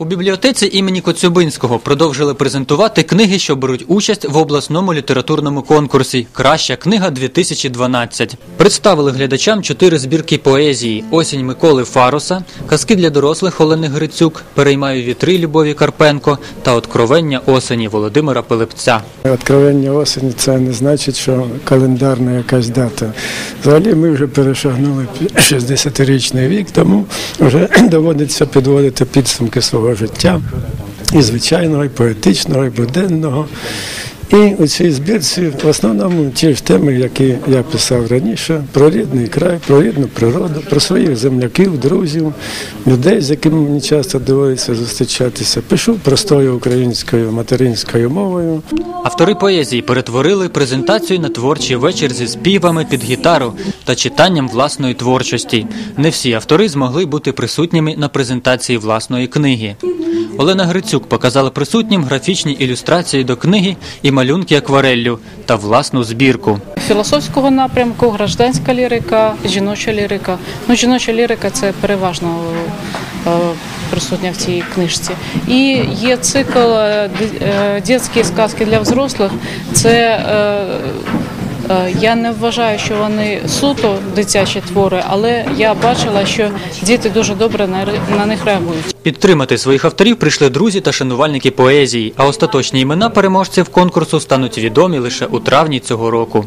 У бібліотеці імені Коцюбинського продовжили презентувати книги, що беруть участь в обласному літературному конкурсі Краща книга 2012. Представили глядачам чотири збірки поезії: Осінь Миколи Фаруса, казки для дорослих Олени Грицюк, Переймаю вітри Любові Карпенко та Откровення осені Володимира Пилипця. Откровення осені це не значить, що календарна якась дата. Взагалі ми вже перешагнули 60-річний вік, тому вже доводиться підводити підсумки свого життя і звичайного, і поетичного, і буденного. І у цій збірці в основному ті ж теми, які я писав раніше, про рідний край, про рідну природу, про своїх земляків, друзів, людей, з якими мені часто доводиться зустрічатися. Пишу простою українською материнською мовою. Автори поезії перетворили презентацію на творчий вечір зі співами під гітару та читанням власної творчості. Не всі автори змогли бути присутніми на презентації власної книги. Олена Грицюк показала присутнім графічні ілюстрації до книги і малюнки аквареллю та власну збірку. Філософського напрямку, гражданська лірика, жіноча лірика. Ну, жіноча лірика це переважно е, присутня в цій книжці. І є цикл е, е, «Дітські сказки для взрослих. Це я не вважаю, що вони суто дитячі твори, але я бачила, що діти дуже добре на них реагують. Підтримати своїх авторів прийшли друзі та шанувальники поезії, а остаточні імена переможців конкурсу стануть відомі лише у травні цього року.